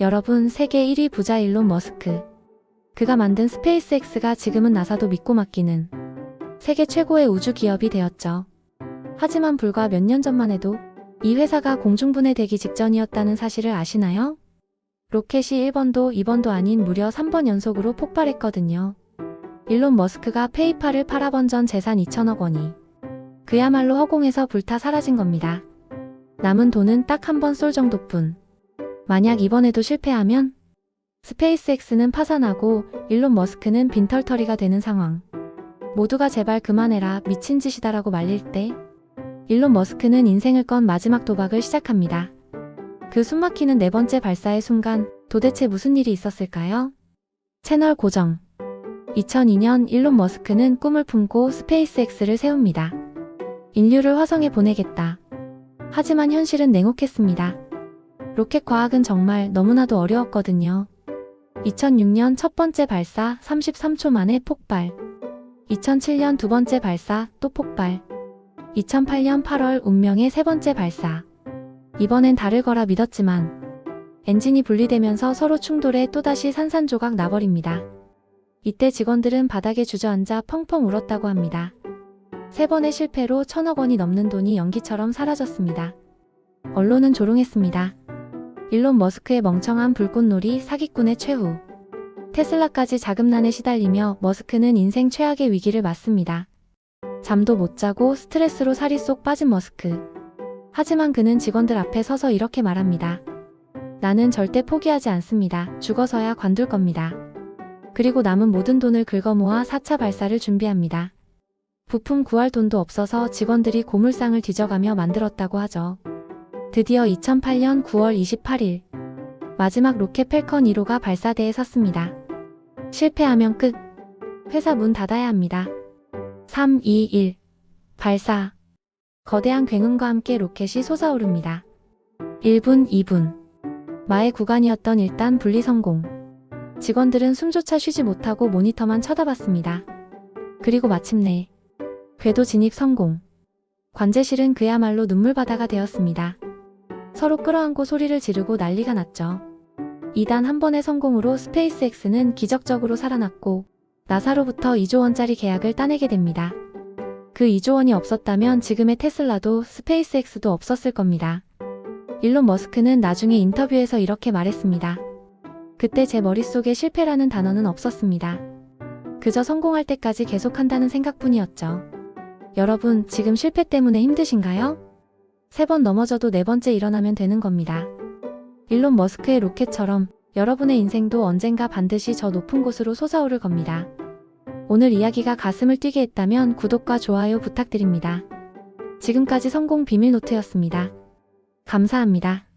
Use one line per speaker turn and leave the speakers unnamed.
여러분, 세계 1위 부자 일론 머스크. 그가 만든 스페이스X가 지금은 나사도 믿고 맡기는 세계 최고의 우주 기업이 되었죠. 하지만 불과 몇 년 전만 해도 이 회사가 공중분해 되기 직전이었다는 사실을 아시나요? 로켓이 1번도 2번도 아닌 무려 3번 연속으로 폭발했거든요. 일론 머스크가 페이팔을 팔아번 전 재산 2천억 원이 그야말로 허공에서 불타 사라진 겁니다. 남은 돈은 딱 한 번 쏠 정도뿐. 만약 이번에도 실패하면 스페이스X는 파산하고 일론 머스크는 빈털터리가 되는 상황. 모두가 제발 그만해라 미친 짓이다라고 말릴 때 일론 머스크는 인생을 건 마지막 도박을 시작합니다. 그 숨막히는 네 번째 발사의 순간 도대체 무슨 일이 있었을까요? 채널 고정 2002년 일론 머스크는 꿈을 품고 스페이스X를 세웁니다. 인류를 화성에 보내겠다. 하지만 현실은 냉혹했습니다. 로켓 과학은 정말 너무나도 어려웠거든요. 2006년 첫 번째 발사 33초 만에 폭발. 2007년 두 번째 발사 또 폭발. 2008년 8월 운명의 세 번째 발사. 이번엔 다를 거라 믿었지만 엔진이 분리되면서 서로 충돌해 또다시 산산조각 나버립니다. 이때 직원들은 바닥에 주저앉아 펑펑 울었다고 합니다. 세 번의 실패로 천억 원이 넘는 돈이 연기처럼 사라졌습니다. 언론은 조롱했습니다. 일론 머스크의 멍청한 불꽃놀이 사기꾼의 최후. 테슬라까지 자금난에 시달리며 머스크는 인생 최악의 위기를 맞습니다. 잠도 못 자고 스트레스로 살이 쏙 빠진 머스크. 하지만 그는 직원들 앞에 서서 이렇게 말합니다. 나는 절대 포기하지 않습니다. 죽어서야 관둘 겁니다. 그리고 남은 모든 돈을 긁어 모아 4차 발사를 준비합니다. 부품 구할 돈도 없어서 직원들이 고물상을 뒤져가며 만들었다고 하죠. 드디어 2008년 9월 28일 마지막 로켓 펠컨 1호가 발사대에 섰습니다. 실패하면 끝. 회사 문 닫아야 합니다. 3, 2, 1. 발사. 거대한 굉음과 함께 로켓이 솟아오릅니다. 1분, 2분. 마의 구간이었던 일단 분리 성공. 직원들은 숨조차 쉬지 못하고 모니터만 쳐다봤습니다. 그리고 마침내 궤도 진입 성공. 관제실은 그야말로 눈물바다가 되었습니다. 서로 끌어안고 소리를 지르고 난리가 났죠. 2단 한 번의 성공으로 스페이스X는 기적적으로 살아났고 나사로부터 2조 원짜리 계약을 따내게 됩니다. 그 2조 원이 없었다면 지금의 테슬라도 스페이스X도 없었을 겁니다. 일론 머스크는 나중에 인터뷰에서 이렇게 말했습니다. 그때 제 머릿속에 실패라는 단어는 없었습니다. 그저 성공할 때까지 계속한다는 생각뿐이었죠. 여러분, 지금 실패 때문에 힘드신가요? 세 번 넘어져도 네 번째 일어나면 되는 겁니다. 일론 머스크의 로켓처럼 여러분의 인생도 언젠가 반드시 저 높은 곳으로 솟아오를 겁니다. 오늘 이야기가 가슴을 뛰게 했다면 구독과 좋아요 부탁드립니다. 지금까지 성공 비밀 노트였습니다. 감사합니다.